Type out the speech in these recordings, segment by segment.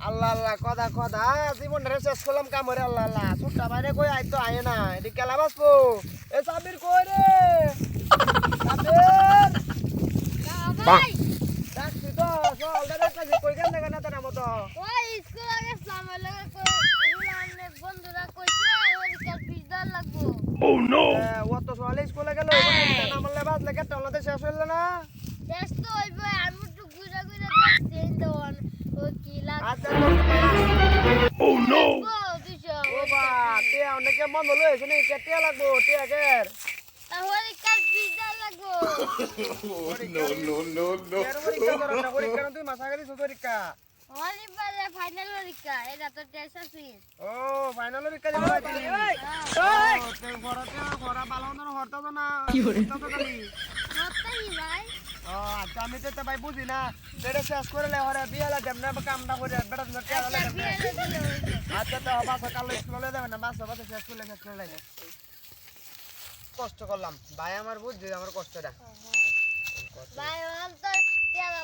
আল্লাহ আল্লাহ কথা কথা জীবন রে শেষ করলাম কাম হরে আল্লাহ আল্লাহ। ছোট্টা বাইরে কই আইতো আয় না। এদিকে কেলা বাসবো এ সাবির কই রে? সাবির ডাকছি তো চল দাদা কাছে কই না তার মতো? ওই স্কুল লগে বন্ধুরা কইছে কাল পিজ্জা লাগবো। এ, ও তো সকালে স্কুলে গেল নামলে বাস লেগে টলাতে শেষ হইল না। শেষ তো হইব আমি একটু ঘুরে ঘুরে দেখছি এই তো অন- ও কি লাগবে আচ্ছা ও নো দুশো ও বা তে অনেকে মন হলো এসে নেই কেটে লাগবো তে আগের তাহলে কাল পিজ্জা লাগবো no, no, no, no. এর পরীক্ষা করো না পরীক্ষা না তুই মাথা গাড়ি পরীক্ষা হলিবারে ফাইনাল পরীক্ষা এটা তো টেস্ট আছে ও ফাইনাল পরীক্ষা যাবে তুই ও তুই ঘরতে ঘরা ভালো না হরতা তো না কি করে খালি সত্যি ভাই ও আচ্ছা আমি তো তো ভাই বুঝি না। সেটা শেষ করে লে হরে বিয়ালা দেব না কামটা করে বেটা না কে আচ্ছা দেব আচ্ছা তো স্কুলে দেবে না? বাসা বাসা শেষ করলে শেষ করে লাগে। কষ্ট করলাম। ভাই আমার বুঝছি আমার কষ্টটা। ভাই তো তেলা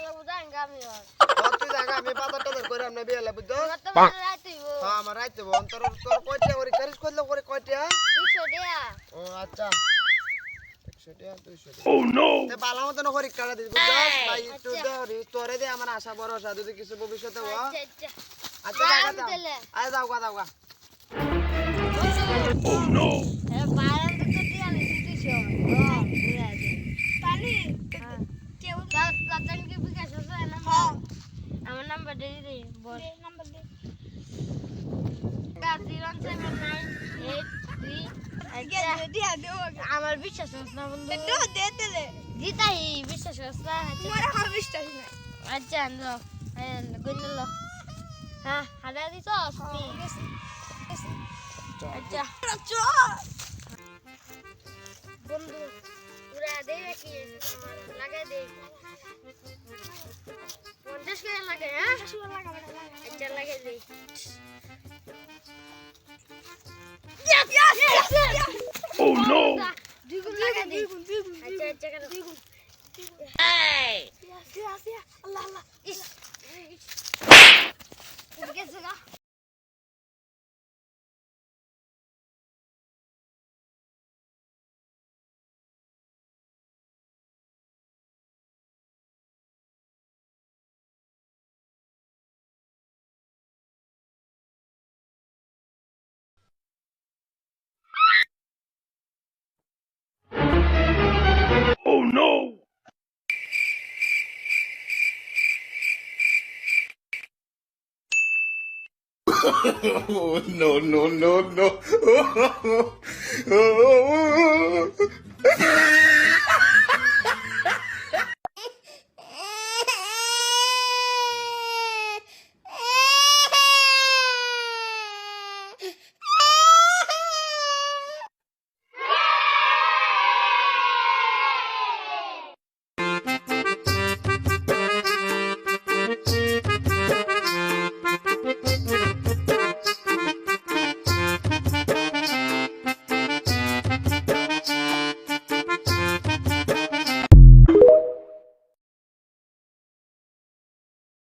তুই আমি বাজার টাজার করে আমরা বিয়ালা বুঝছ? আমার তো রাইতেইব হ্যাঁ আমার রাইতে অন্তর তোর কয়টা করে কারিস করলে করে কয়টা দুশো দেয়া। ও আচ্ছা। Oh, আমার আশা ভরসা কিছু ভবিষ্যতে আচ্ছা দাও গা দাও গা। Oh no! আমার নাম্বার দিয়ে দিই বল। নাম্বার দিয়ে। 07983 আমার বিশ্বাস না বন্ধু। দিতাই বিশ্বাস না হ্যাঁ, আমার বিশ্বাস না আচ্ছা লো গুলো হ্যাঁ হারা দিছ? আচ্ছা। বন্ধু পুরা দেই পঞ্চাশ লাগে হ্যাঁ? আচ্ছা লাগাই দুই গুণ লাগাই দে আচ্ছা আচ্ছা কেন দুই গুণ ইস গেছে গা Oh, no, no, no, no.